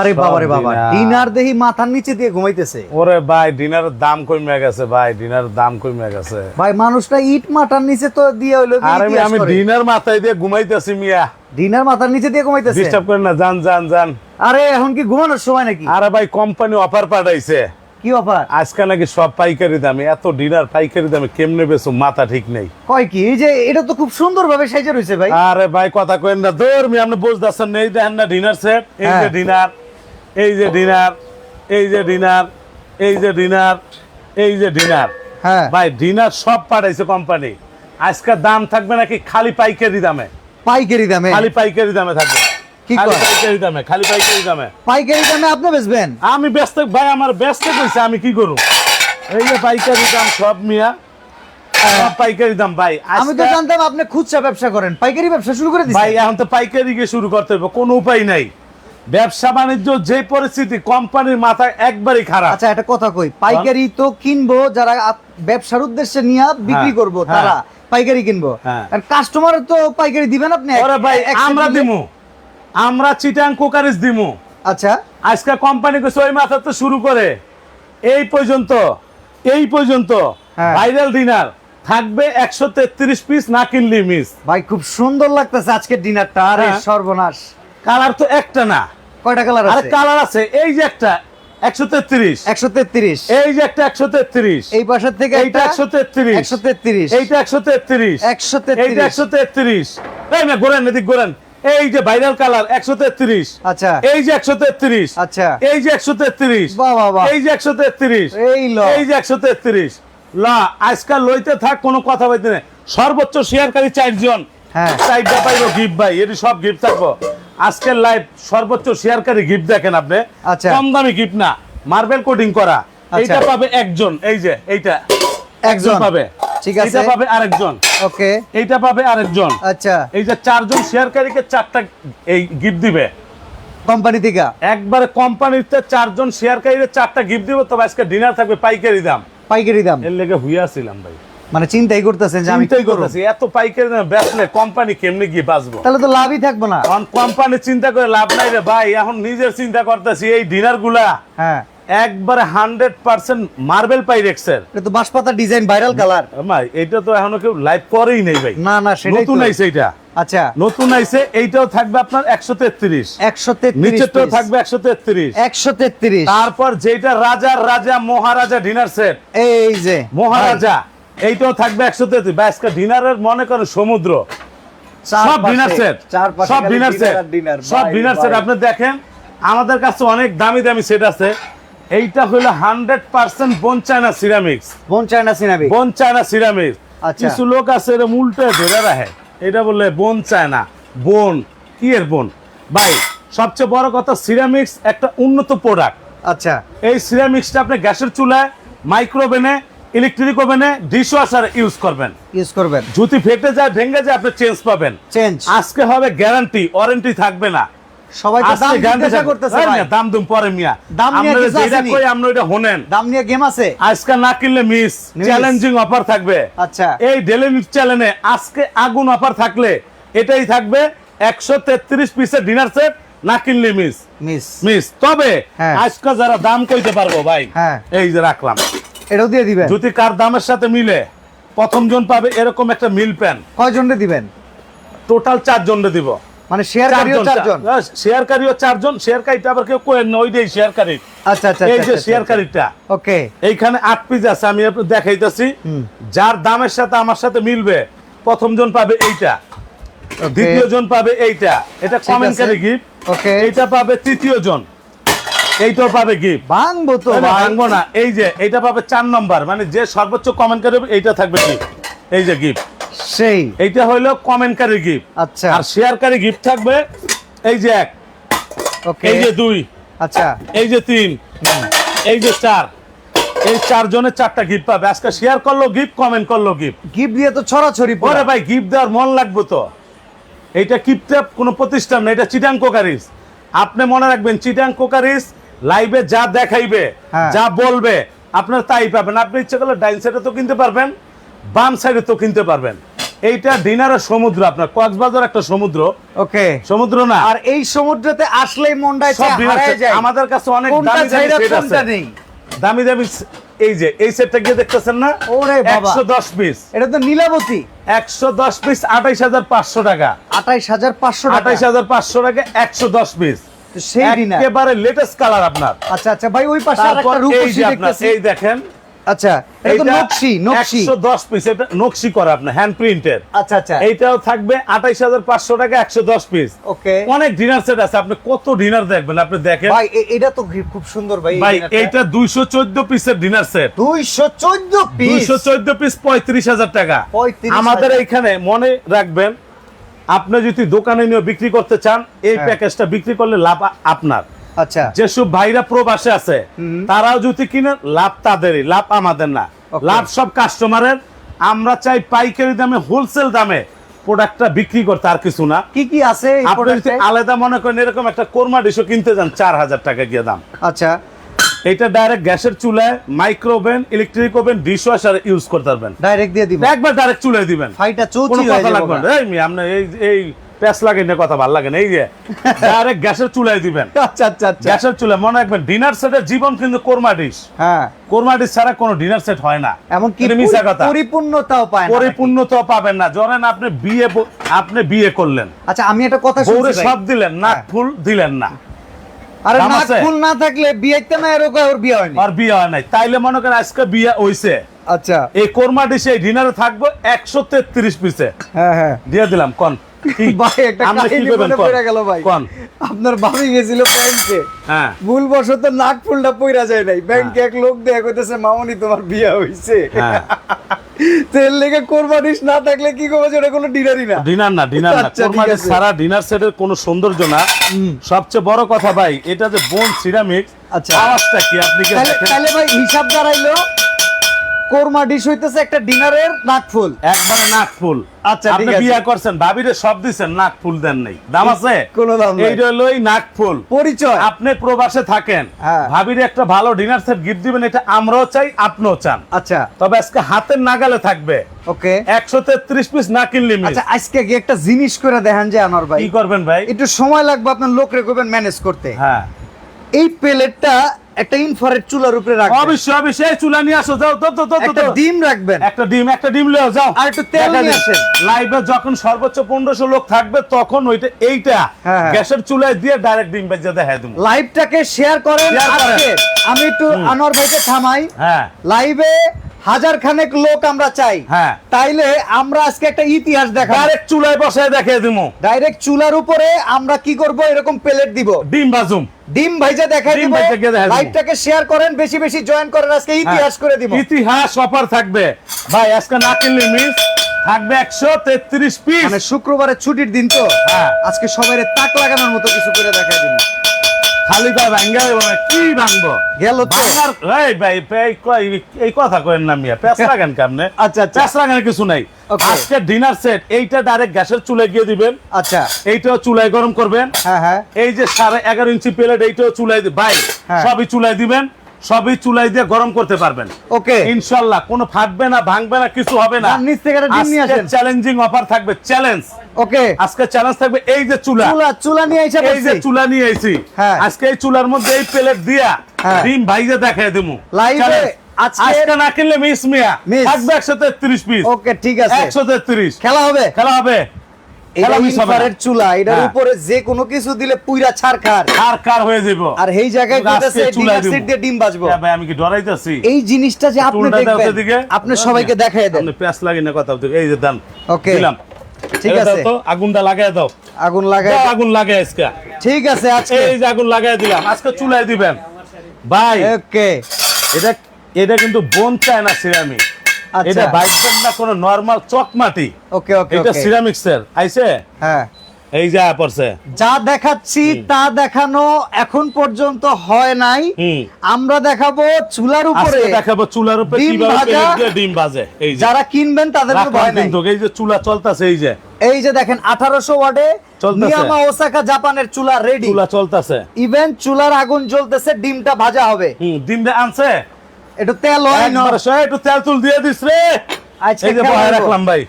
আরে বাবা রে বাবা ডিনার দেহি মাথার নিচে দিয়ে ঘুমাইতেছে। ওরে ভাই ডিনারের দাম কমে গেছে ভাই ডিনারের দাম কমে গেছে। ভাই মানুষটা ইট মাথার নিচে তো দিয়ে হইল আর আমি ডিনার মাথায় দিয়ে ঘুমাইতেছি মিয়া। ডিনার মাথার নিচে দিয়ে ঘুমাইতেছে? ডিস্টার্ব করেন না আরে এখন কি ঘুমানোর সময় নাকি? আরে ভাই কোম্পানি অফার পাঠাইছে। কি অফার আজকে নাকি সব পাইকারি দামে এত ডিনার পাইকারি দামে কেমনে বেছো মাথা ঠিক নেই। কয় কি যে এটা তো খুব সুন্দর ভাবে সাইজে রয়েছে ভাই। আরে ভাই কথা কইন না দৌড় আপনি বুঝতেছেন না এই দেখেন না ডিনার সেট এই যে হ্যাঁ। ডিনার। এই যে ডিনার এই যে ডিনার এই যে ডিনার এই যে ডিনার। হ্যাঁ। ভাই ডিনার সব পাঠাইছে কোম্পানি। আজকে দাম থাকবে নাকি খালি পাইকারি দামে? পাইকারি দামে? খালি পাইকারি দামে থাকবে। কি খালি পাইকারি দামে খালি পাইকারি দামে। পাইকারি দামে আপনি বেচবেন? আমি ব্যস্ত ভাই আমার ব্যস্ত কইছে আমি কি করব এই যে পাইকারি দাম সব মিয়া। সব পাইকারি দাম ভাই আমি তো জানতাম আপনি খুচরা ব্যবসা করেন। পাইকারি ব্যবসা শুরু করে ভাই এখন তো পাইকারি গিয়ে শুরু করতে হবে কোনো উপায় নাই। ব্যবসা বাণিজ্য যে পরিস্থিতি কোম্পানির মাথায় একবারই খারাপ আচ্ছা একটা কথা কই পাইকারি তো কিনবো যারা ব্যবসার উদ্দেশ্যে নিয়ে বিক্রি হ্যাঁ, করব হ্যাঁ। তারা পাইকারি কিনবো হ্যাঁ। আর কাস্টমার তো পাইকারি দিবেন আপনি ওরে ভাই আমরা? দিমু আমরা চিটাং কোকারিস দিমু আচ্ছা আজকে কোম্পানি কইছে ওই মাথা তো শুরু করে এই পর্যন্ত এই পর্যন্ত। ভাইরাল ডিনার থাকবে একশো তেত্রিশ পিস না কিনলি মিস ভাই খুব সুন্দর লাগতেছে আজকের ডিনারটা আরে। সর্বনাশ কালার তো একটা না কয়টা কালার আরে আছে কালার আছে এই যে একটা এই যে একটা একশো তেত্রিশ এই পাশের থেকে এইটা এইটা এইটা এই না গোরেন এদিক গোরেন এই যে ভাইরাল কালার একশো তেত্রিশ আচ্ছা এই যে আচ্ছা এই যে বাহ বাহ এই যে এই ল এই যে একশো তেত্রিশ লা আজকাল লইতে থাক কোনো কথা বলতে নেই সর্বোচ্চ শেয়ারকারী চারজন হ্যাঁ। চারটা পাইবো গিফট ভাই এটি সব গিফট থাকব আজকের লাইভ সর্বোচ্চ শেয়ারকারী গিফট দেখেন আপনি। আচ্ছা। কম দামি গিফট না মার্বেল কোটিং করা। আচ্ছা। এইটা পাবে একজন। এই যে এইটা। একজন। পাবে। ঠিক আছে। এইটা পাবে আরেকজন। ওকে। এইটা পাবে আরেকজন। আচ্ছা। এই যে চারজন শেয়ারকারীকে চারটা এই গিফট দিবে। কোম্পানি থেকে? একবারে কোম্পানিতে চারজন শেয়ারকারীদের চারটা গিফট দিব তবে আজকে ডিনার থাকবে পাইকারি দাম। পাইকারি দাম। এর লেগে হুইয়া ছিলাম ভাই। মানে চিন্তাই করতেছেন যে আমি চিন্তাই করতেছি? এত পাইকারি দামে বেচলে কোম্পানি কেমনে গিয়ে বাঁচবো? তাহলে তো লাভই থাকব না। কারণ কোম্পানি চিন্তা করে লাভ নাই রে ভাই এখন নিজের চিন্তা করতেছি এই ডিনারগুলা হ্যাঁ। একবারে হান্ড্রেড পার্সেন্ট মার্বেল পাইরেক্সের এটা তো বাঁশপাতা ডিজাইন ভাইরাল কালার ভাই এটা তো এখনও কেউ লাইভ করেই নেই ভাই। না না সেটাই নতুন আইছে এটা আচ্ছা। নতুন আইছে এইটাও থাকবে আপনার একশো তেত্রিশ। একশো তেত্রিশ নিচেরটাও থাকবে একশো তেত্রিশ। একশো তেত্রিশ। তারপর যেটা রাজার রাজা মহারাজা ডিনার সেট এই যে। মহারাজা। এইটাও থাকবে একশো তেত্রিশ। বা আজকে ডিনারের মনে করেন সমুদ্র। সব ডিনার সেট সব ডিনার সেট সব ডিনার সেট আপনি দেখেন আমাদের কাছে অনেক দামি দামি সেট আছে। এইটা হলো hundred percent bone china ceramics bone china সিনাবি bone china ceramics. কিছু লোক আছে এরকম উল্টে ধরে রাখে। এটা বললে বোন চায়না বোন কি এর বোন ভাই সবচেয়ে বড় কথা সিরামিক্স একটা উন্নত প্রোডাক্ট আচ্ছা। এই সিরামিক্সটা আপনি গ্যাসের চুলায় মাইক্রোওভেনে ইলেকট্রিক ওভেনে ডিশ ওয়াশার ইউজ করবেন। ইউজ করবেন। যদি ফেটে যায় ভেঙে যায় আপনি চেঞ্জ পাবেন। চেঞ্জ আজকে হবে গ্যারান্টি ওয়ারেন্টি থাকবে না। সবাই তো দাম জিজ্ঞাসা করতেছে ভাই। না, দাম দুম পরে মিয়া। দাম নিয়ে কিছু আসেনি। কই আমরা ওইটা হোনেন। দাম নিয়ে গেম আছে। আজকে না কিনলে মিস চ্যালেঞ্জিং অফার থাকবে। আচ্ছা। এই ডেলি নিউজ চ্যানেলে আজকে আগুন অফার থাকলে এটাই থাকবে একশো তেত্রিশ পিসের ডিনার সেট না কিনলে মিস মিস মিস তবে হ্যাঁ। আজকে যারা দাম কইতে পারব ভাই হ্যাঁ। এই যে রাখলাম। এটাও দিয়ে দিবেন। যদি কার দামের সাথে মিলে প্রথম জন পাবে এরকম একটা মিল প্যান। কয়জনকে দিবেন? টোটাল চার জনরে দিব। মানে শেয়ার কারিও চারজন? শেয়ারকারীও চারজন শেয়ারকারীটা আবার কেউ কোয়েন না ওইটাই শেয়ারকারী আচ্ছা আচ্ছা এই যে শেয়ারকারীটা। ওকে। এইখানে আট পিস আছে আমি আপনার দেখাইতেছি। যার দামের সাথে আমার সাথে মিলবে প্রথম জন পাবে এইটা। দ্বিতীয় জন পাবে এইটা। এটা ঠিক কমেন্টকারী গিফট ওকে। এইটা পাবে তৃতীয় জন। এইটাও পাবে গিফট ভাঙবো তো ভাঙবো না। এই যে এইটা পাবে চার নম্বর মানে যে সর্বোচ্চ কমেন্ট করবে এইটা থাকবে গিফট এই যে গিফট সেই। এইটা হইল কমেন্টকারী গিফট আচ্ছা। আর শেয়ারকারী গিফট থাকবে এই যে এক। ওকে এই যে দুই। আচ্ছা। এই যে তিন। এই যে চার। এই চারজনের চারটা গিফট পাবে। আজকে শেয়ার করল গিফট কমেন্ট করল গিফট গিফট দিয়ে তো ছড়াছড়ি পড়ে ভাই গিফট দেওয়ার মন লাগবে তো। এইটা কিপটে কোনো প্রতিষ্ঠান না এটা চিটাং কোকারিস। আপনি মনে রাখবেন চিটাং কোকারিস লাইভে যা দেখাইবে হ্যাঁ। যা বলবে আপনার তাই পাবেন। আপনি ইচ্ছে করলে ডাইন সাইডে তো কিনতে পারবেন বাম সাইডে তো কিনতে পারবেন। এইটা ডিনারের সমুদ্র আপনার কক্সবাজার একটা সমুদ্র। ওকে। সমুদ্র না। আর এই সমুদ্রতে আসলেই মনটা আমাদের কাছে অনেক দামি দামি দামি দামি এই যে এই সেটটা গিয়ে দেখতেছেন না? ওরে বাবা। একশো দশ পিস এটা তো নীলাবতী। একশো দশ পিস আঠাইশ হাজার পাঁচশো টাকা। আঠাইশ হাজার পাঁচশো টাকা। আঠাইশ হাজার পাঁচশো টাকা একশো দশ পিস তো সেই ডিনার একেবারে লেটেস্ট কালার আপনার। আচ্ছা আচ্ছা ভাই ওই পাশে আরেকটা রূপসী দেখতেছি। এই দেখেন। আচ্ছা এটা নকশি নকশি। পিস এটা নকশি করা হ্যান্ড আচ্ছা আচ্ছা। এইটাও থাকবে টাকা ওকে। অনেক ডিনার সেট আছে আপনি কত ডিনার দেখবেন আপনি দেখেন। ভাই এটা তো খুব সুন্দর ভাই ভাই দুইশো চোদ্দ পিসের ডিনার সেট দুইশো চোদ্দ পিস দুইশো চোদ্দ পিস পঁয়ত্রিশ হাজার টাকা। আমাদের এইখানে মনে রাখবেন আপনি যদি দোকানে নিয়ে বিক্রি করতে চান এই। প্যাকেজটা বিক্রি করলে লাভ আপনার। আচ্ছা। যেসব ভাইরা প্রবাসে আছে তারাও যদি কিনে লাভ তাদেরই লাভ আমাদের না। লাভ সব কাস্টমারের আমরা চাই পাইকারি দামে হোলসেল দামে প্রোডাক্টটা বিক্রি করতে আর কিছু না। কি কি আছে আপনি যদি আলাদা মনে করেন এরকম একটা কোরমা ডিশও কিনতে যান চার হাজার টাকা গিয়ে দাম। আচ্ছা। এটা ডাইরেক্ট গ্যাসের চুলায় micro oven electric oven dish washer use করতে পারবেন। ডাইরেক্ট দিয়ে দিব একবার ডাইরেক্ট চুলায় দিবেন। ফাইটা চৌচি হয়ে কথা যাবে লাগবে এই মেয়ে, আপনি এই এই প্যাস লাগে না কথা ভালো লাগে না এই যে। ডাইরেক্ট গ্যাসের চুলায় দিবেন। আচ্ছা আচ্ছা আচ্ছা। গ্যাসের চুলা মনে রাখবেন ডিনার সেটের জীবন কিন্তু কোরমা ডিশ হ্যাঁ। কোরমা ডিশ ছাড়া কোনো ডিনার সেট হয় না। এমন কি মিথ্যা কথা। পরিপূর্ণতাও পায় না পরিপূর্ণ তো পাবেন না। ধরেন আপনি বিয়ে আপনি বিয়ে করলেন। আচ্ছা আমি একটা কথা শুনছি সব দিলেন নাক হ্যাঁ। ফুল দিলেন না। আরে নাক? ফুল না থাকলে বিয়েতে না এরকম ওর বিয়ে হয়নি? আর বিয়ে হয় নাই। তাইলে মনে করেন আজকে বিয়ে হইছে। আচ্ছা। এই কোরমা ডিশে ডিনারে থাকব একশো তেত্রিশ পিসে। হ্যাঁ হ্যাঁ। দিয়ে দিলাম কন। ভাই একটা কাহিনী মনে পড়ে গেল ভাই। কন? আপনার ভাবি গেছিল ব্যাংকে। হ্যাঁ। ভুল বশত নাক ফুলটা পইরা যায় নাই। ব্যাংকে এক লোক দেয়া কইতেছে মামনি তোমার বিয়ে হইছে। হ্যাঁ। তেল লেগে কোরবানিস না থাকলে কি করবে ওটা কোনো ডিনারই না? ডিনার না ডিনার না। আচ্ছা, সারা আছে। ছাড়া ডিনার সেটের কোনো সৌন্দর্য না। সবচেয়ে বড় কথা ভাই এটা যে বোন সিরামিক আচ্ছা। আওয়াজটা কি? আপনি কি তাহলে ভাই হিসাব দাঁড়াইলো। কোরমা ডিশ হইতেছে একটা ডিনারের নাক ফুল একবারে নাক ফুল আচ্ছা, আপনি। বিয়ে করছেন ভাবিরে সব দিছেন নাক ফুল দেন নাই। দাম আছে? কোনো দাম নাই। এইটা হলো এই নাক ফুল পরিচয়। আপনি প্রবাসে থাকেন হ্যাঁ। ভাবিরে একটা ভালো ডিনার সেট গিফট দিবেন এটা আমরাও চাই আপনিও চান। আচ্ছা। তবে আজকে হাতের নাগালে থাকবে। ওকে। একশো তেত্রিশ পিস না কিনলে আচ্ছা আজকে গিয়ে একটা জিনিস করে দেখেন যে আনোয়ার ভাই। কি করবেন ভাই? একটু সময় লাগবে আপনার লোক রেখবেন ম্যানেজ করতে। হ্যাঁ। এই প্লেটটা একটা ইনফ্রারেড চুলার উপরে রাখবেন। অবশ্যই অবশ্যই চুলা নিয়ে আসো যাও তো তো তো একটা ডিম রাখবেন। একটা ডিম একটা ডিম লিয়ে যাও। আর একটু তেল নিয়ে আসেন। লাইভে যখন সর্বোচ্চ 1500 লোক থাকবে তখন ওইটা এইটা হ্যাঁ, হ্যাঁ। গ্যাসের চুলায় দিয়ে ডাইরেক্ট ডিম বেজে দেখাই দেবো। লাইভটাকে শেয়ার করেন। আজকে। আমি একটু আনোয়ার ভাইকে থামাই। হ্যাঁ। লাইভে হাজার খানেক লোক আমরা চাই। হ্যাঁ। তাইলে আমরা আজকে একটা ইতিহাস দেখাবো। ডাইরেক্ট চুলায় বসায় দেখিয়ে দিব ডাইরেক্ট চুলার উপরে আমরা কি করব? এরকম প্লেট দিব। ডিম বাজুম ডিম ভাইজা দেখাই দিব। লাইভটাকে শেয়ার করেন বেশি বেশি জয়েন করেন আজকে ইতিহাস হ্যাঁ। করে দিব। ইতিহাস অফার থাকবে। ভাই আজকে না কিনলে মিস থাকবে একশো তেত্রিশ পিস মানে শুক্রবারে ছুটির দিন তো। হ্যাঁ। আজকে সবাই তাক লাগানোর মতো কিছু করে দেখাই দিব। খালি কয় ভাঙ্গা কি ভাঙবো? গেল ভাঙার এই ভাই এই কথা করেন না মিয়া পেঁচরা গান কামনে? আচ্ছা পেঁচরা গান কিছু নাই. আজকে ডিনার সেট এইটা ডাইরেক্ট গ্যাসের চুলায় গিয়ে দিবেন। আচ্ছা। এইটাও চুলায় গরম করবেন। হ্যাঁ হ্যাঁ। এই যে সাড়ে এগারো ইঞ্চি প্লেট এইটাও চুলায় ভাই হ্যাঁ। সবই চুলায় দিবেন। সবই চুলায় দিয়ে গরম করতে পারবেন। ওকে। ইনশাল্লাহ কোনো ফাটবে না ভাঙবে না কিছু হবে না। নিচ থেকে একটা ডিম নিয়ে আসেন। চ্যালেঞ্জিং অফার থাকবে চ্যালেঞ্জ ওকে। আজকে চ্যালেঞ্জ থাকবে এই যে চুলা। চুলা চুলা নিয়ে এসে এই যে চুলা নিয়ে আইছি হ্যাঁ। আজকে এই চুলার মধ্যে এই প্লেট দিয়া হ্যাঁ। ডিম ভাইজে দেখাই দেবো Challenge। আজকে- না কিনলে মিস মিয়া। থাকবে একশো তেত্রিশ পিস ওকে ঠিক আছে। একশো তেত্রিশ। খেলা হবে। খেলা হবে। চুলা এটার হ্যাঁ। উপরে যে কোনো কিছু দিলে পুইরা হয়ে যাব। আর এই জায়গায় কইতাছে ডিনার দিয়ে ডিম বাজবো। হ্যাঁ ভাই আমি কি ডরাইতেছি? এই জিনিসটা যে আপনি চুলটা দাও তো দেখবেন আপনি সবাইকে দেখায় দেন। আপনি প্যাঁচ লাগি না কথা বলতে- এই যে দান ওকে। দিলাম। ঠিক আছে। তো আগুনটা দাও। আগুন লাগায় আগুন আজকে। ঠিক আছে আজকে। এই যে আগুন দিলাম। আজকে চুলায় দিবেন। ভাই ওকে। এটা এটা কিন্তু বোন চায় না সিরামিক। এটা বাইকবেন না কোনো নরমাল চকমাটি। ওকে ওকে এটা সিরামিক্সের আইছে? হ্যাঁ। এই যা পড়ছে। যা দেখাচ্ছি তা দেখানো এখন পর্যন্ত হয় নাই। আমরা দেখাবো চুলার উপরে। দেখাবো চুলার উপরে কীভাবে ভাজা। ডিম বাজে এই যে। যারা কিনবেন তাদের ভয় নাই। কিন্তু এই যে চুলা চলতাছে এই যে। এই যে দেখেন আঠারোশো ওয়ার্ডে চলতেছে। নিয়ামা ওসাকা জাপানের চুলা রেডি চুলা চলতেছে। ইভেন চুলার আগুন জ্বলতেছে ডিমটা ভাজা হবে। হুম ডিম আনছে? একটু তেল হয় না। একটু তেল তুল দিয়ে দিস রে। আজকে। রাখলাম ভাই।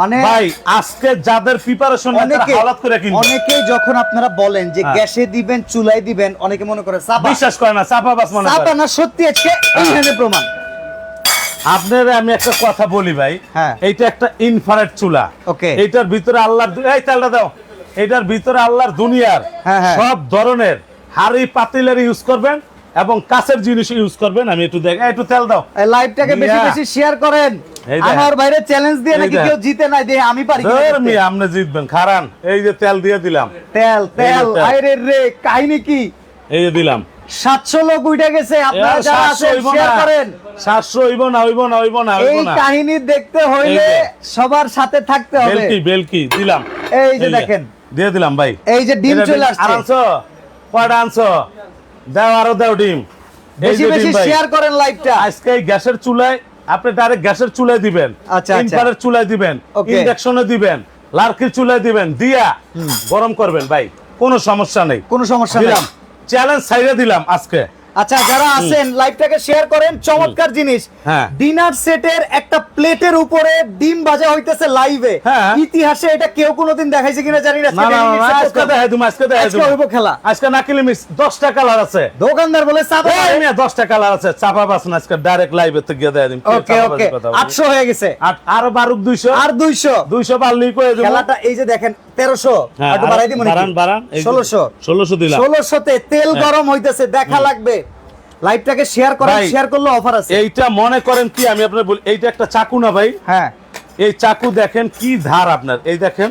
মানে ভাই আজকে যাদের প্রিপারেশন অনেকে হালাত করে কিনবে। অনেকেই যখন আপনারা বলেন যে হ্যাঁ। গ্যাসে দিবেন দিবেন অনেকে মনে করে চাপা। বিশ্বাস করে না চাপা বাস মনে চাপা না সত্যি আজকে এইখানে প্রমাণ। আপনার আমি একটা কথা বলি ভাই। হ্যাঁ। এইটা একটা ইনফ্রারেড চুলা। Okay. এইটার ভিতরে আল্লাহর এই তেলটা দাও। এইটার ভিতরে আল্লাহর দুনিয়ার হ্যাঁ, হ্যাঁ। সব ধরনের হাড়ি পাতিলের ইউজ করবেন। এবং কাছের জিনিস ইউজ করবেন আমি একটু দেখ একটু তেল দাও। এই লাইভটাকে বেশি বেশি শেয়ার করেন। আমার বাইরে চ্যালেঞ্জ দিয়ে নাকি কেউ জিতে নাই দিয়ে আমি পারি ধর আপনি জিতবেন খারান। এই যে তেল দিয়ে দিলাম। তেল তেল। তেল। আইরে রে কাহিনী কি? এই যে দিলাম। সাতশো লোক উঠে গেছে আপনারা যারা আছেন শেয়ার করেন। সাতশো হইব না হইব না হইব না এই কাহিনী দেখতে হইলে সবার সাথে থাকতে হবে। বেলকি বেলকি দিলাম। এই যে দেখেন। দিয়ে দিলাম ভাই। এই যে ডিম চলে আসছে। আনছো? কয়টা আনছো? দাও আরও দাও ডিম। বেশি বেশি শেয়ার করেন লাইভটা আজকে গ্যাসের চুলায় আপনি ডাইরেক্ট গ্যাসের চুলায় দিবেন। আচ্ছা, আচ্ছা। চুলায় দিবেন। ইন্ডাকশনে দিবেন। লার্কির চুলায় দিবেন। দিয়া গরম করবেন ভাই। কোনো সমস্যা নেই। কোনো সমস্যা নেই। চ্যালেঞ্জ সাইডে দিলাম আজকে। আচ্ছা যারা আছেন লাইভটাকে শেয়ার করেন চমৎকার জিনিস। হ্যাঁ। ডিনার সেটের একটা প্লেটের উপরে ডিম ভাজা হইতেছে লাইভে হ্যাঁ। ইতিহাসে এটা কেউ কোনোদিন দেখাইছে কিনা জানি না। না না না, না, আজকে দেখাই তুমি আজকে দেখাই আজকে হইব খেলা। আজকে নাকিলি মিস দশটা কালার আছে। দোকানদার বলে চাপা এই মিয়া দশটা কালার আছে। চাপা বাস না আজকে ডাইরেক্ট লাইভে তো গিয়ে দেয় দিন ওকে ওকে আটশো হয়ে গেছে। আরও বারুক দুইশো। আর দুইশো। দুইশো পারলেই করে দেবো। খেলাটা এই যে দেখেন তেরোশো। হ্যাঁ, একটু বাড়াই দিব বাড়ান, বাড়ান, এই ষোলোশো। ষোলোশো দিলাম। ষোলোশোতে তেল হ্যাঁ। গরম হইতেছে দেখা লাগবে। লাইভটাকে শেয়ার করেন শেয়ার করলে অফার আছে। এইটা মনে করেন কি আমি আপনার বলি এইটা একটা চাকু না ভাই? হ্যাঁ। এই চাকু দেখেন কি ধার আপনার এই দেখেন।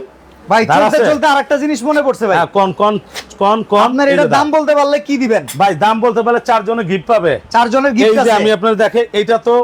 ভাই চলতে চলতে আরেকটা জিনিস মনে পড়ছে ভাই। কন কন কন কন আপনার এটা দাম বলতে পারলে কি দিবেন? ভাই দাম বলতে পারলে চারজনে গিফট পাবে। চারজনের এই গিফট যে আমি আপনার দেখে এইটা তো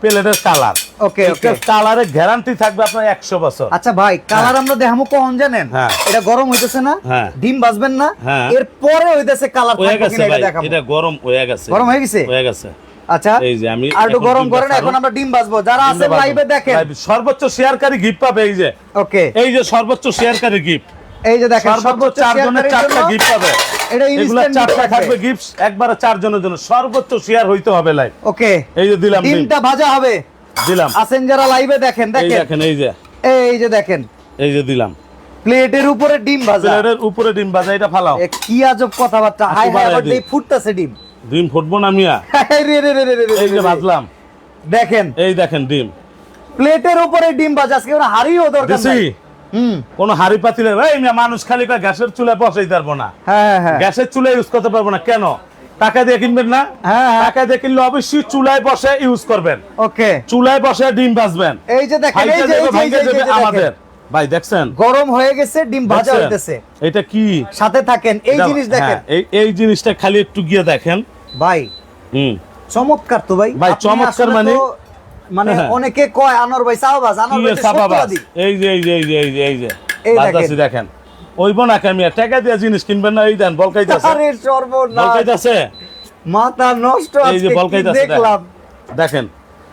প্লেটের কালার ওকে ওকে কালারের গ্যারান্টি থাকবে আপনার একশো বছর। আচ্ছা ভাই কালার আমরা দেখামু কখন জানেন? হ্যাঁ। এটা গরম হইতেছে না হ্যাঁ। ডিম বাজবেন না হ্যাঁ। এর পরে হইতেছে কালার থাকবে কিনা এটা এটা গরম হয়ে গেছে। গরম হয়ে গেছে? হয়ে গেছে। আচ্ছা এই যে আমি আর একটু গরম করেন এখন আমরা ডিম বাজবো যারা আছেন ডিমটা লাইভে বাজবো। দেখেন সর্বোচ্চ শেয়ারকারী গিফট পাবে এই যে। ওকে এই যে সর্বোচ্চ শেয়ারকারী গিফট এই যে দেখেন সর্বোচ্চ চারজনের চারটা গিফট পাবে। এটা এগুলা চারটা থাকবে গিফট একবারে চারজনের জন্য। সর্বোচ্চ শেয়ার হইতে হবে লাইভ ওকে। এই যে দিলাম ডিম ভাজা হবে। দিলাম। আছেন যারা লাইভে দেখেন এই দেখেন। দেখেন এই যে। এই যে দেখেন। এই যে দিলাম। প্লেটের উপরে ডিম ভাজা। প্লেটের উপরে ডিম বাজা এটা ফালাও। কি আজব কথাবার্তা। হাই হাই বাড়াই আবার এই ফুটতাছে ডিম। ডিম ফুটবো না মিয়া? রে রে রে রে এই যে ভাজলাম। দেখেন। এই দেখেন ডিম। প্লেটের উপরে ডিম ভাজা। আজকে কোনো হাড়িও দরকার নাই। কোন হাড়ি পাতিলে মানুষ খালি গ্যাসের চুলায় বসাই পারব না। হ্যাঁ হ্যাঁ হ্যাঁ। গ্যাসের চুলায় ইউজ করতে পারব না। কেন? টাকা দিয়ে কিনবেন না। টাকা দিয়ে কিনলে অবশ্যই চুলায় বসে ইউজ করবেন। ওকে। চুলায় বসে ডিম ভাজবেন। এই যে দেখেন এই যে। আমাদের। ভাই দেখছেন? গরম হয়ে গেছে ডিম ভাজা হইতেছে। এটা কি? সাথে থাকেন এই জিনিস দেখেন। এই এই জিনিসটা খালি একটু গিয়ে দেখেন। ভাই হুম। চমৎকার তো ভাই। ভাই, চমৎকার মানে- মানে হ্যাঁ। অনেকে কয় আনোয়ার ভাই চাওবাজ আনোয়ার ভাই। এই যে এই যে এই যে এই যে এই যে। দেখেন। ওই বোন কামিয়া টাকা দিয়ে জিনিস কিনবেন না এই দেন বলকাইতাছে আরে সর্বনাশ। বলকাইতাছে মাথা নষ্ট এই যে বলকাইতাছে দেখলাম। দেখেন।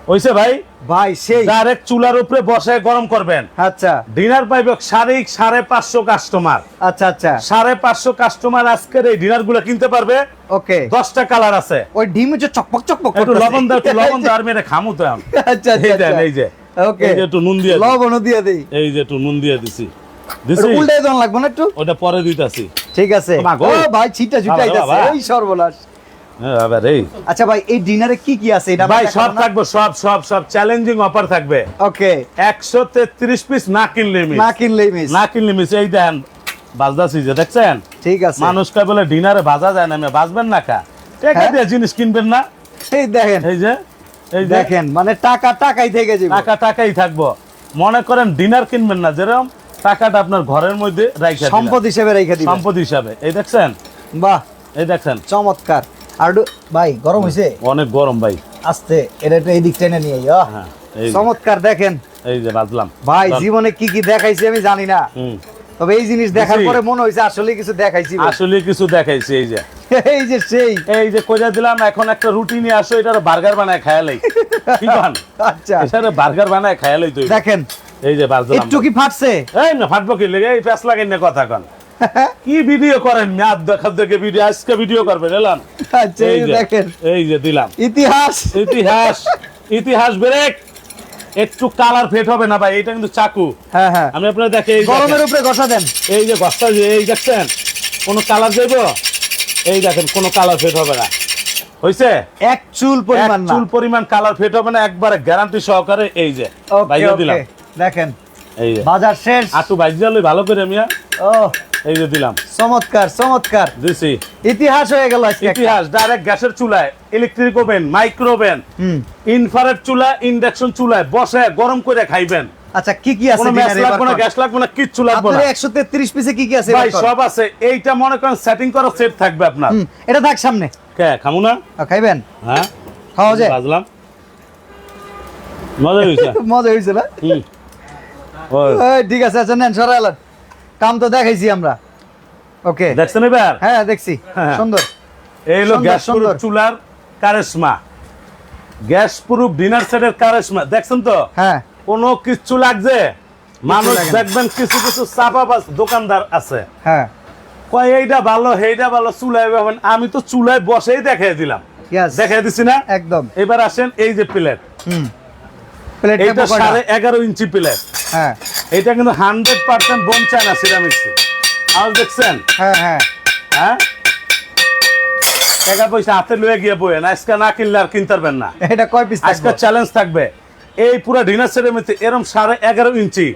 ওইছে ভাই? ভাই সেই। ডাইরেক্ট চুলার উপরে বসে গরম করবেন। আচ্ছা। ডিনার পাইবে সাড়ে সাড়ে পাঁচশো কাস্টমার আচ্ছা আচ্ছা। সাড়ে পাঁচশো কাস্টমার আজকের এই ডিনারগুলো কিনতে পারবে। ওকে। দশটা কালার আছে। ওই ডিম হচ্ছে চকপক চকপক একটু লবণ দাও একটু লবণ দাও আর মেরে খামু তো। আচ্ছা এই আচ্ছা। দেন আচ্ছা। এই যে। ওকে। এই যে একটু নুন দিয়ে দিই। লবণও দিয়ে দেই। এই যে একটু নুন দিয়ে দিছি। দিছি? উল্টাই দেওয়া লাগবে না একটু? ওটা পরে দিতাছি। ঠিক আছে। ও ভাই ছিটা ছুটাই বাবা। ওই সর্বনাশ। আচ্ছা ভাই এই ডিনারে কি কি আছে? এটা ভাই সব থাকবে সব সব সব চ্যালেঞ্জিং অফার থাকবে। ওকে একশো তেত্রিশ পিস না কিনলে মিস না কিনলেই মিস না কিনলে মিস এই দেন বাজদাসি যে দেখছেন? ঠিক আছে। মানুষ কয় বলে ডিনারে ভাজা যায় না আমি বাজবেন না কা? টাকা হ্যাঁ। দিয়ে জিনিস কিনবেন না? এই দেখেন। এই যে এই দেখেন মানে টাকা টাকাই থেকে যাবে। টাকা টাকাই থাকব। মনে করেন ডিনার কিনবেন না যেরকম টাকাটা আপনার ঘরের মধ্যে রাইখা সম্পদ হিসেবে রেখে দিবেন। সম্পদ হিসাবে। এই দেখছেন? বাহ। এই দেখছেন? চমৎকার। আর ভাই গরম হইছে? অনেক গরম ভাই। আস্তে এটা একটু এই দিক টেনে নিয়ে আহ। হ্যাঁ যে- চমৎকার দেখেন। এই যে বাজলাম। ভাই জীবনে কি কি দেখাইছি আমি জানি না। তবে এই জিনিস দেখার পরে মনে হয়েছে আসলে কিছু দেখাইছি আসলে কিছু দেখাইছি এই যে। এই যে সেই। এই যে কইরা দিলাম এখন একটা রুটি নিয়ে আসো এটার বার্গার বানায় খায়ালাই কি বান? আচ্ছা। এটারে বার্গার বানায় খায়ালাই তুই দেখেন এই যে বাজলাম একটু কি ফাটছে? এই না ফাটবো কি লেগে? এই প্যাস লাগেন না কথা কন। কি ভিডিও করেন? ম্যাদ দেখা দেখে ভিডিও আজকে ভিডিও করবেন এলাম আচ্ছা এই দেখেন। এই যে দিলাম। ইতিহাস। ইতিহাস ইতিহাস ব্রেক একটু কালার ফেট হবে না ভাই এটা কিন্তু চাকু। হ্যাঁ হ্যাঁ। আমি আপনার দেখে এই গরমের উপরে ঘষা দেন। এই যে গছটা যে এই দেখছেন? কোনো কালার দেব? এই দেখেন কোনো কালার ফেট হবে না। হইছে? এক চুল পরিমাণ না। চুল পরিমাণ কালার ফেট হবে না একবারে গ্যারান্টি সহকারে এই যে। ভাইয়া দিলাম। দেখেন। এই যে। বাজার শেষ। আটু দিলে ভালো করে মিয়া। ও। এই যে দিলাম। চমৎকার চমৎকার। দিছি। ইতিহাস হয়ে গেল ইতিহাস ডাইরেক্ট গ্যাসের চুলায় electric oven micro oven infrared চুলা ইন্ডাকশন চুলায় বসে গরম করে খাইবেন। আচ্ছা কি কি আছে কোনো লাগবে না গ্যাস লাগবে না কিচ্ছু লাগবে না। 133 পিসে কি কি আছে ভাই সব আছে। এইটা মনে করেন সেটিং করা সেট থাকবে আপনার। এটা থাক সামনে। কে খামু না? খাইবেন? হ্যাঁ? খাওয়া যায়? বাজলাম। মজা হয়েছে? মজা হয়েছে না? ঠিক আছে আচ্ছা নেন সরাই আলান। কাম তো দেখাইছি আমরা। ওকে দেখছেন এবার? হ্যাঁ দেখছি। হ্যাঁ। সুন্দর। এই হলো গ্যাস সুন্দর। চুলার কারেশমা। গ্যাস প্রুফ ডিনার সেটের কারেশমা। দেখছেন তো? হ্যাঁ। কোনো কিচ্ছু লাগছে? মানুষ দেখবেন কিছু কিছু চাপাবাজ দোকানদার আছে। হ্যাঁ। কয় এইটা ভালো সেইটা ভালো চুলায় ব্যবহার আমি তো চুলায় বসেই দেখাই দিলাম। দেখাই দিছি না? একদম। এবার আসেন এই যে প্লেট। হুম। প্লেট এইটা সাড়ে এগারো ইঞ্চি প্লেট। হ্যাঁ। এটা কিন্তু hundred percent bone china ceramics. আওয়াজ দেখছেন? হ্যাঁ হ্যাঁ। হ্যাঁ? টাকা পয়সা হাতে লয়ে গিয়ে বইয়েন আজকে না কিনলে আর কিনতে পারবেন না। এটা কয় পিস আজকে চ্যালেঞ্জ থাকবে। এই পুরো ডিনার সেটের মধ্যে এরকম সাড়ে এগারো ইঞ্চি।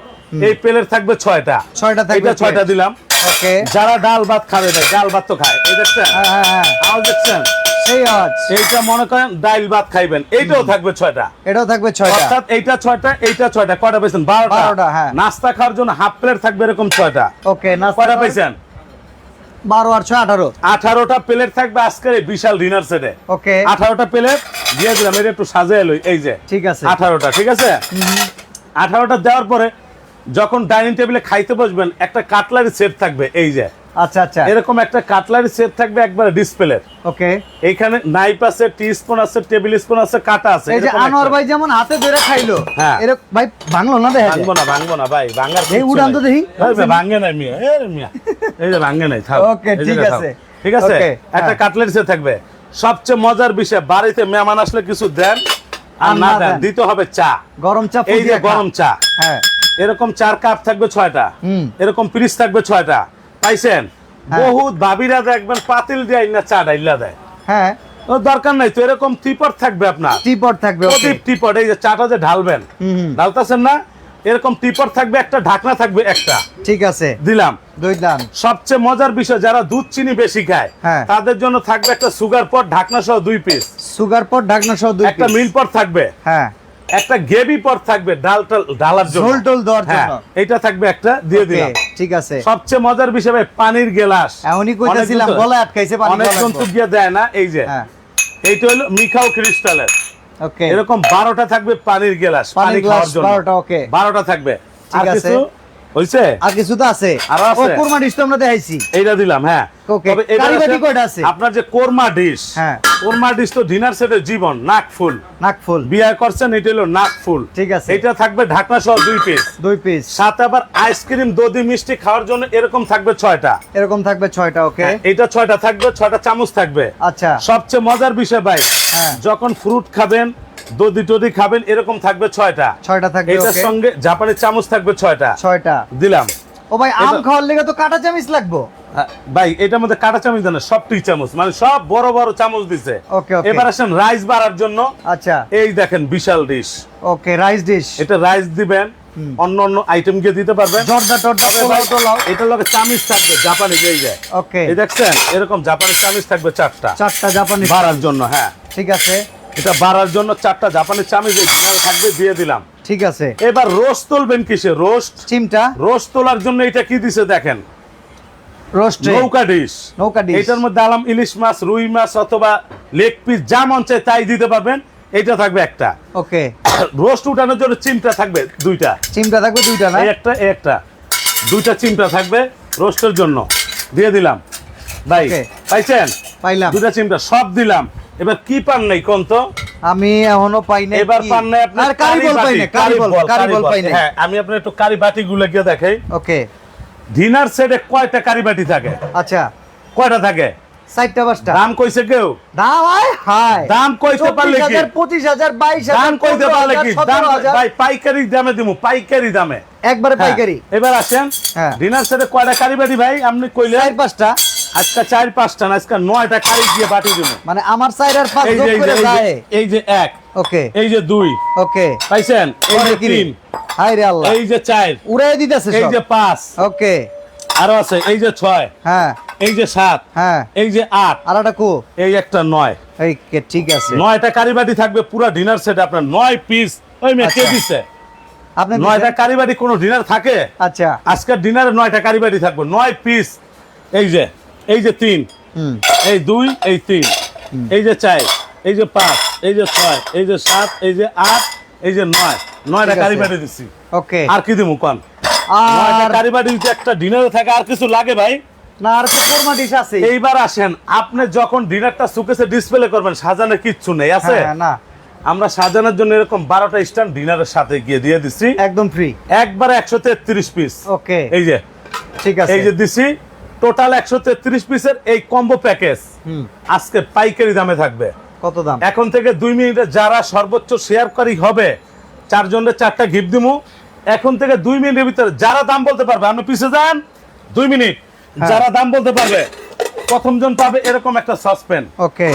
এই প্লেট থাকবে ছয়টা। ছয়টা থাকবে এটা ছয়টা দিলাম। ওকে। যারা ডাল ভাত খাবে ডাল ভাত তো খায়। এই দেখছেন? হ্যাঁ হ্যাঁ হ্যাঁ। দেখছেন? সেই আওয়াজ এইটা মনে করেন ডাল ভাত খাইবেন। এইটাও থাকবে ছয়টা। এটাও থাকবে ছয়টা। অর্থাৎ এইটা ছয়টা এইটা ছয়টা। কয়টা পাইছেন? বারোটা। বারোটা, হ্যাঁ। নাস্তা খাওয়ার জন্য হাফ প্লেট থাকবে এরকম ছয়টা। ওকে না কয়টা পাইছেন? বারো আর ছয় আঠারো। আঠারোটা প্লেট থাকবে আজকের বিশাল ডিনার সেটে। ওকে। আঠারোটা প্লেট দিয়ে দিলাম। এটা একটু সাজিয়ে লই এই যে। ঠিক আছে। আঠারোটা ঠিক আছে? আঠারোটা দেওয়ার পরে যখন ডাইনিং টেবিলে খাইতে বসবেন একটা কাটলারি সেট থাকবে এই যে। আচ্ছা আচ্ছা। এরকম একটা কাটলারি সেট থাকবে একবারে ডিসপ্লে ওকে। এইখানে নাইফ আছে টি স্পুন আছে টেবিল স্পুন আছে কাটা আছে এই যে আনোয়ার ভাই যেমন হাতে ধরে খাইলো হ্যাঁ। এরকম ভাই ভাঙলো না দেখা ভাঙবো না ভাঙবো না ভাই ভাঙার এই উড়ান তো দেখি। ভাঙে নাই মিয়া মিয়া। এই যে ভাঙে নাই থাক যে ঠিক আছে। ঠিক আছে? একটা হ্যাঁ। কাটলেট সে থাকবে। সবচেয়ে মজার বিষয় বাড়িতে মেহমান আসলে কিছু দেন আর না না দেন। দিতে হবে চা। গরম চা এই যে গরম চা। হ্যাঁ। এরকম চার কাপ থাকবে ছয়টা। হুম। এরকম পিরিচ থাকবে ছয়টা। পাইছেন? হ্যাঁ। বহুত ভাবিরা দেখবেন পাতিল দিয়ে না চা ডাইলা দেয়। হ্যাঁ। ও দরকার নাই তো এরকম টিপট থাকবে আপনার। টিপট থাকবে প্রদীপ টিপট এই যে চাটা যে ঢালবেন ঢালতেছেন না? এরকম টিপট থাকবে একটা ঢাকনা থাকবে একটা। ঠিক আছে। দিলাম। দান। সবচেয়ে মজার বিষয় যারা দুধ চিনি বেশি খায় হ্যাঁ। তাদের জন্য থাকবে একটা সুগার পট ঢাকনা সহ দুই পিস সুগার পট ঢাকনা সহ দুই একটা মিল পট থাকবে। হ্যাঁ। একটা গেবি পট থাকবে ডাল টাল ঢালার জন্য। ঝোল টোল দেওয়ার হ্যাঁ জন্য। এটা থাকবে একটা দিয়ে দিলাম। ঠিক আছে। সবচেয়ে মজার বিষয় ভাই, পানির গেলাস। এমনই কইতাছিলাম গলা আটকাইছে পানি অনেক জন্তু গিয়ে দেয় না এই যে। হ্যাঁ। এইটা হলো মিখাও ক্রিস্টালের। ওকে। এরকম বারোটা থাকবে পানির গেলাস পানির পানি গ্লাস খাওয়ার জন্য। 12টা, ওকে। বারোটা থাকবে। ঠিক আর আছে। কিছু হইছে? আর কিছু তো আছে। আরও আছে? কোরমা ডিশ তো আমরা দেখাইছি। এইটা দিলাম হ্যাঁ। তবে কারিবাটি কয়টা আছে? আপনার যে কোরমা ডিশ হ্যাঁ। কোরমা ডিশ তো ডিনার সেটের জীবন নাকফুল বিয়ে করছেন এটা হলো ঠিক আছে। এটা থাকবে ঢাকনা সহ দুই পিস দুই পিস সাথে আবার আইসক্রিম দধি মিষ্টি খাওয়ার জন্য এরকম থাকবে ছয়টা। এরকম থাকবে ছয়টা ওকে হ্যাঁ, এটা ছয়টা থাকবে ছয়টা চামচ থাকবে। আচ্ছা। সবচেয়ে মজার বিষয় ভাই হ্যাঁ। যখন ফ্রুট খাবেন দধি টদি খাবেন এরকম থাকবে ছয়টা। ছয়টা থাকবে এটার সঙ্গে জাপানি চামচ থাকবে ছয়টা। ছয়টা। দিলাম। ও ভাই আম খাওয়ার লেগে তো কাটা চামিচ লাগবো। ভাই এটার মধ্যে কাটা চামচ দেন সব টি চামচ। মানে সব বড় বড় চামচ দিছে। ওকে, ওকে। এবার আসেন রাইস বাড়ার জন্য। আচ্ছা। এই দেখেন বিশাল ডিশ ওকে রাইস ডিশ এটা রাইস দিবেন অন্য অন্য আইটেম গিয়ে দিতে পারবেন। জর্দা টর্দা পোলাও টোলাও। এটার লগে চামিচ থাকবে জাপানি যেই যায়। ওকে এই দেখছেন এরকম জাপানি চামিচ থাকবে চারটা। চারটা জাপানি বাড়ার জন্য হ্যাঁ। ঠিক আছে। এটা বাড়ার জন্য চারটা জাপানি চামিচ এই ঝাল থাকবে দিয়ে দিলাম। ঠিক আছে। এবার রোস্ট তুলবেন কিসে? রোস্ট? চিমটা? রোস্ট তোলার জন্য এটা কি দিছে দেখেন? রোস্ট? নৌকা ডিশ। নৌকা ডিশ। এটার মধ্যে আলাম ইলিশ মাছ রুই মাছ অথবা লেগ পিস যা মন চায় তাই দিতে পারবেন। এটা থাকবে একটা। ওকে। রোস্ট উঠানোর জন্য চিমটা থাকবে দুইটা। চিমটা থাকবে দুইটা না? একটা একটা। দুইটা চিমটা থাকবে রোস্টের জন্য। দিয়ে দিলাম। ভাই. পাইছেন? পাইলাম। দুটা চিমটা সব দিলাম। এবার কি পান নাই কোন তো? আমি এখনও পাই না এবার পান নাই আপনার আর কারি বল পাই না কারি বল কারি বল পাই না হ্যাঁ আমি আপনার একটু কারি বাটি গুলো গিয়ে দেখাই। ওকে। ডিনার সেটে কয়টা কারি বাটি থাকে? আচ্ছা। কয়টা থাকে? চারটা পাঁচটা। দাম কইছে কেউ? দাম আয় হায়। দাম কইতে পারলে কি? হাজার পঁচিশ হাজার বাইশ দাম হাজার কইতে পারলে কি? দাম ভাই পাইকারি দামে দিমু পাইকারি দামে। একবারে হ্যাঁ, পাইকারি। এবার আসেন। হ্যাঁ। ডিনার সেটে কয়টা কারি বাটি ভাই? আপনি কইলেন। চার পাঁচটা। আজকে চার পাঁচটা না আজকে নয়টা কারি দিয়ে বাটি দিমু মানে আমার চার আর পাঁচ যোগ করে যায়। এই যে এক ওকে। এই যে দুই। ওকে। পাইছেন? এই যে তিন। হাই রে আল্লাহ। এই যে চার। উড়াই দিতেছে এই যে পাঁচ। ওকে। আরও আছে এই যে ছয়। হ্যাঁ। এই যে সাত। হ্যাঁ। এই যে আট। আর একটা কো। এই একটা নয়। এই ঠিক আছে। নয়টা কারি বাটি থাকবে পুরো ডিনার সেট আপনার নয় পিস ওই মেয়ে কে আচ্ছা। দিছে? আপনি নয়টা? কারি বাটি কোনো ডিনার থাকে? আচ্ছা। আজকের ডিনারে নয়টা কারি বাটি থাকবে নয় পিস এই যে। এই যে তিন এই দুই এই তিন এই যে চার এই যে পাঁচ এই যে ছয় এই যে সাত এই যে আট এই যে নয়। নয়টা। কারি বাটি দিচ্ছি ওকে। আর কি দিমু কন? আর বাটি দিতে একটা ডিনারে থাকে আর কিছু লাগে ভাই? না আর কোরমা ডিশ আছে? এইবার আসেন আপনি যখন ডিনারটা সুকেসে ডিসপ্লে করবেন সাজানোর কিচ্ছু নেই আছে? হ্যাঁ না। আমরা সাজানোর জন্য এরকম বারোটা স্ট্যান্ড ডিনারের সাথে গিয়ে দিয়ে দিচ্ছি একদম ফ্রি একবারে একশো তেত্রিশ পিস ওকে। এই যে। ঠিক আছে। এই যে দিছি টোটাল একশো তেত্রিশ পিসের এই কম্বো প্যাকেজ আজকে পাইকারি দামে থাকবে। কত দাম? এখন থেকে দুই মিনিটে যারা সর্বোচ্চ শেয়ারকারী হবে চারজনের চারটা গিফট দিমু। এখন থেকে দুই মিনিটের ভিতরে যারা দাম বলতে পারবে আপনি পিছে যান দুই মিনিট। হ্যাঁ। যারা দাম বলতে পারবে প্রথম জন পাবে এরকম একটা সসপ্যান ওকে।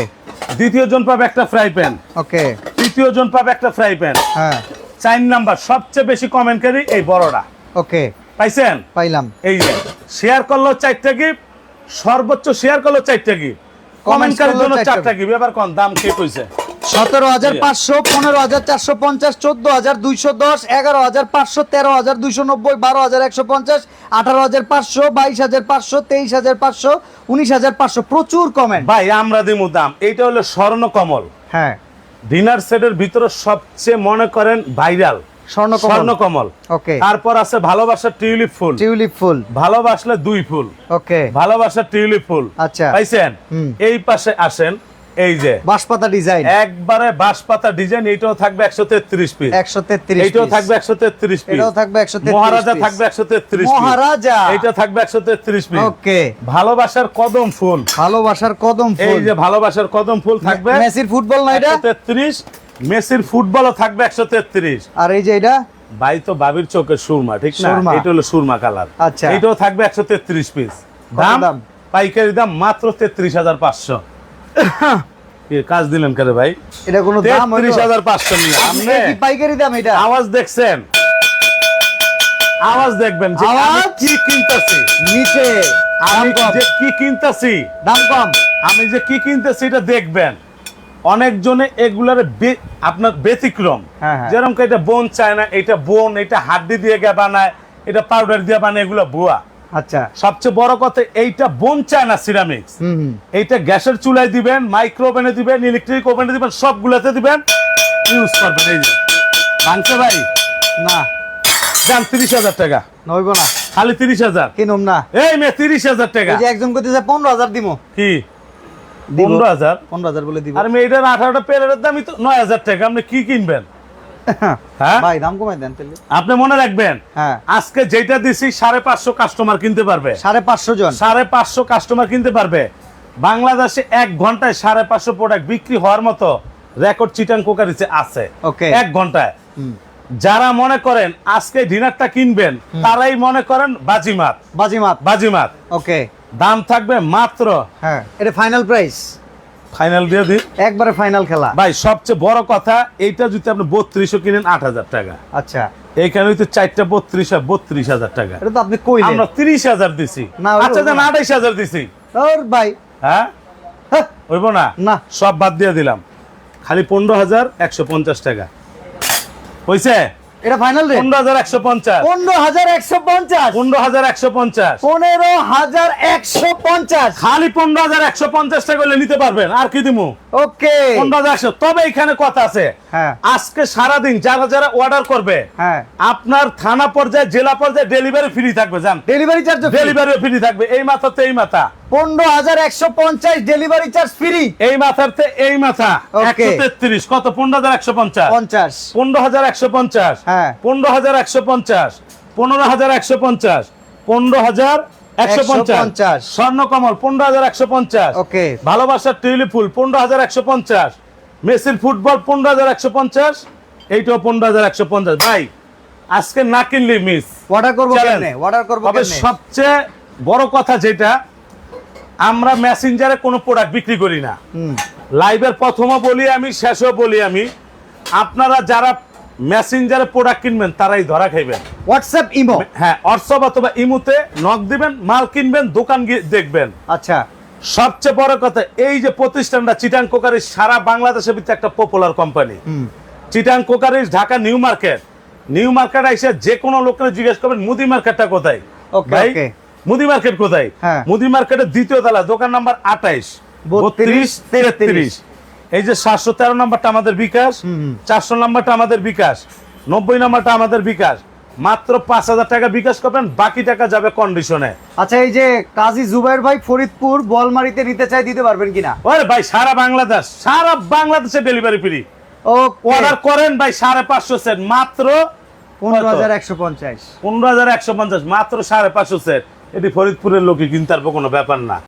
দ্বিতীয় জন পাবে একটা ফ্রাই প্যান ওকে। তৃতীয় জন পাবে একটা ফ্রাই প্যান হ্যাঁ। চার নাম্বার সবচেয়ে বেশি কমেন্টকারী এই বড়টা। ওকে। পাইছেন? পাইলাম। এই যে শেয়ার করল চারটা গিফট সর্বোচ্চ শেয়ার করল চারটা গিফট কমেন্টকারীর করল জন্য চারটা গিফট এবার কোন দাম কে কইছে? সতেরো হাজার পাঁচশো পনেরো হাজার চারশো পঞ্চাশ চোদ্দ হাজার দুইশো দশ এগারো হাজার পাঁচশো তেরো হাজার দুইশো নব্বই বারো হাজার একশো পঞ্চাশ আঠারো হাজার পাঁচশো বাইশ হাজার পাঁচশো তেইশ হাজার পাঁচশো উনিশ হাজার পাঁচশো। প্রচুর কমেন্ট ভাই আমরা দিমু দাম। এইটা হলো স্বর্ণ কমল হ্যাঁ ডিনার সেটের ভিতরে সবচেয়ে মনে করেন ভাইরাল স্বর্ণ স্বর্ণ ওকে তারপর আছে ভালোবাসার টিউলিপ ফুল। টিউলিপ ফুল। ভালোবাসলে দুই ফুল। ওকে ভালোবাসার টিউলিপ ফুল। আচ্ছা। পাইছেন? এই পাশে আসেন এই যে। বাঁশপাতা ডিজাইন। একবারে বাঁশপাতা ডিজাইন এইটাও থাকবে একশো তেত্রিশ পিস একশো তেত্রিশ এইটাও থাকবে একশো তেত্রিশ পিস এটাও থাকবে 133 মহারাজা থাকবে একশো তেত্রিশ মহারাজা। এইটা থাকবে একশো তেত্রিশ পিস ওকে ভালোবাসার কদম ফুল। ভালোবাসার কদম ফুল। এই যে ভালোবাসার কদম ফুল থাকবে। মেসির ফুটবল না এটা? তেত্রিশ। মেসির ফুটবলও থাকবে একশো তেত্রিশ। আর এই যে এটা? ভাই তো বাবির চোখের সুরমা ঠিক না? এটা হলো সুরমা কালার। আচ্ছা। এটাও থাকবে একশো তেত্রিশ পিস দাম? পাইকারি দাম মাত্র তেত্রিশ হাজার পাঁচশো। কাজ দিলেন কেন ভাই? এটা কোনো দাম? তেত্রিশ হাজার পাঁচশো নিয়ে। আপনি আপনি কি পাইকারি দাম এটা? আওয়াজ দেখছেন? আওয়াজ দেখবেন যে আমি কি কিনতেছি। নিচে। আমি যে কি কিনতেছি। দাম কম। আমি যে কি কিনতেছি এটা দেখবেন। অনেকজনে এগুলার আপনার ব্যতিক্রম। হ্যাঁ, হ্যাঁ। যেরকম এটা বোন চায় না এটা বোন এটা হাড্ডি দিয়ে বানায় এটা পাউডার দিয়ে বানায় এগুলো বুয়া আচ্ছা। সবচেয়ে বড় কথা এইটা বোন চায় না সিরামিক্স এইটা গ্যাসের চুলায় দিবেন মাইক্রো ওভেনে দিবেন ইলেকট্রিক ওভেনে দিবেন সবগুলোতে দিবেন ইউজ করবেন এই যে। ভাঙছে ভাই? না। দাম তিরিশ হাজার টাকা। নইব না। খালি তিরিশ হাজার। কিনুম না। এই মেয়ে তিরিশ হাজার টাকা। একজন করতেছে পনেরো হাজার দিমো। কি? দিব। পনেরো হাজার। পনেরো হাজার বলে দিব। আর মেয়েটার আঠারোটা পেয়ারের দামই তো নয় হাজার টাকা। আপনি কি কিনবেন? ভাই দাম কমাই দেন তাহলে। আপনি মনে রাখবেন আজকে যেটা দিছি সাড়ে পাঁচশো কাস্টমার কিনতে পারবে। সাড়ে পাঁচশো জন। সাড়ে পাঁচশো কাস্টমার কিনতে পারবে। বাংলাদেশে এক ঘন্টায় সাড়ে পাঁচশো প্রোডাক্ট বিক্রি হওয়ার মতো রেকর্ড চিটাং কোকারিতে আছে. এক ঘন্টায়। যারা মনে করেন আজকে ডিনারটা কিনবেন তারাই মনে করেন বাজিমাত। বাজিমাত। বাজিমাত। ওকে। দাম থাকবে মাত্র হ্যাঁ। এটা ফাইনাল প্রাইস ফাইনাল দিয়ে দিন। একবারে ফাইনাল খেলা। ভাই সবচেয়ে বড় কথা এইটা যদি আপনি বত্রিশও কিনেন আট হাজার টাকা। আচ্ছা। এইখানে হয়তো চারটা বত্রিশ বত্রিশ হাজার টাকা। এটা তো আপনি কইলেন। আমরা তিরিশ হাজার দিছি। না, আচ্ছা দেন আঠাইশ হাজার দিছি। ওর ভাই। হ্যাঁ? হ্যাঁ, হইব না? না। সব বাদ দিয়ে দিলাম। খালি পনেরো হাজার একশো পঞ্চাশ টাকা। হয়েছে এটা ফাইনাল রেট পনেরো হাজার একশো পঞ্চাশ। পনেরো হাজার একশো পঞ্চাশ। পনেরো হাজার একশো পঞ্চাশ। পনেরো হাজার একশো পঞ্চাশ। খালি টাকা হলে নিতে পারবেন। আর কি দিমু? ওকে। পনেরো হাজার একশো। তবে এখানে কথা আছে। হ্যাঁ। আজকে সারাদিন যারা যারা অর্ডার করবে হ্যাঁ। আপনার থানা পর্যায়ে জেলা পর্যায়ে ডেলিভারি ফ্রি থাকবে জান। ডেলিভারি চার্জ ডেলিভারি ফ্রি থাকবে। এই মাথাতে এই মাথা। পনেরো হাজার একশো পঞ্চাশ ডেলিভারি চার্জ ফ্রি এই মাথাতে এই মাথা একশো তেত্রিশ কত পনেরো হাজার একশো পঞ্চাশ পঞ্চাশ পনেরো হাজার একশো পঞ্চাশ হ্যাঁ। পনেরো হাজার একশো পঞ্চাশ পনেরো হাজার একশো পঞ্চাশ পনেরো হাজার একশো পঞ্চাশ 150 স্বর্ণ কমল পনেরো হাজার একশো পঞ্চাশ ওকে ভালোবাসার টিউলিপ ফুল পনেরো হাজার একশো পঞ্চাশ মেসির ফুটবল পনেরো হাজার একশো পঞ্চাশ এইটাও পনেরো হাজার একশো পঞ্চাশ ভাই আজকে না কিনলি মিস অর্ডার করব অর্ডার করব সবচেয়ে বড় কথা যেটা আমরা মেসেঞ্জারে কোনো প্রোডাক্ট বিক্রি করি না। লাইভের প্রথমও বলি আমি শেষও বলি আমি আপনারা যারা মেসেঞ্জারে প্রোডাক্ট কিনবেন তারাই ধরা খাইবেন। হোয়াটসঅ্যাপ ইমো হ্যাঁ হোয়াটসঅ্যাপ অথবা ইমুতে নক দিবেন মাল কিনবেন দোকান গিয়ে দেখবেন। আচ্ছা। সবচেয়ে বড় কথা এই যে প্রতিষ্ঠানটা চিটাং কোকারি সারা বাংলাদেশের ভিতরে একটা popular company Chittagong crockery Dhaka new market. New market এসে যে কোনো লোকের জিজ্ঞেস করবেন মুদি মার্কেটটা কোথায়? ভাই. মুদি মার্কেট কোথায়? হ্যাঁ। মুদি মার্কেটের দ্বিতীয় তলা দোকান নাম্বার আঠাইশ। বত্রিশ 32, তেত্রিশ। এই যে সাতশো তেরো নাম্বারটা আমাদের বিকাশ। চারশো নাম্বারটা আমাদের বিকাশ নব্বই নাম্বারটা আমাদের বিকাশ। মাত্র পাঁচ হাজার টাকা বিকাশ করবেন বাকি টাকা যাবে কন্ডিশনে আচ্ছা এই যে কাজী জুবাইর ভাই ফরিদপুর বলমারিতে নিতে চাই দিতে পারবেন কিনা? ওরে ভাই সারা বাংলাদেশ সারা বাংলাদেশে ডেলিভারি ফ্রি ও অর্ডার করেন ভাই সাড়ে পাঁচশো সেট মাত্র পনেরো হাজার একশো পঞ্চাশ। পনেরো হাজার একশো পঞ্চাশ মাত্র সাড়ে পাঁচশো সেট এটি ফরিদপুরের লোকে কিনতে তারপর কোনো ব্যাপার না।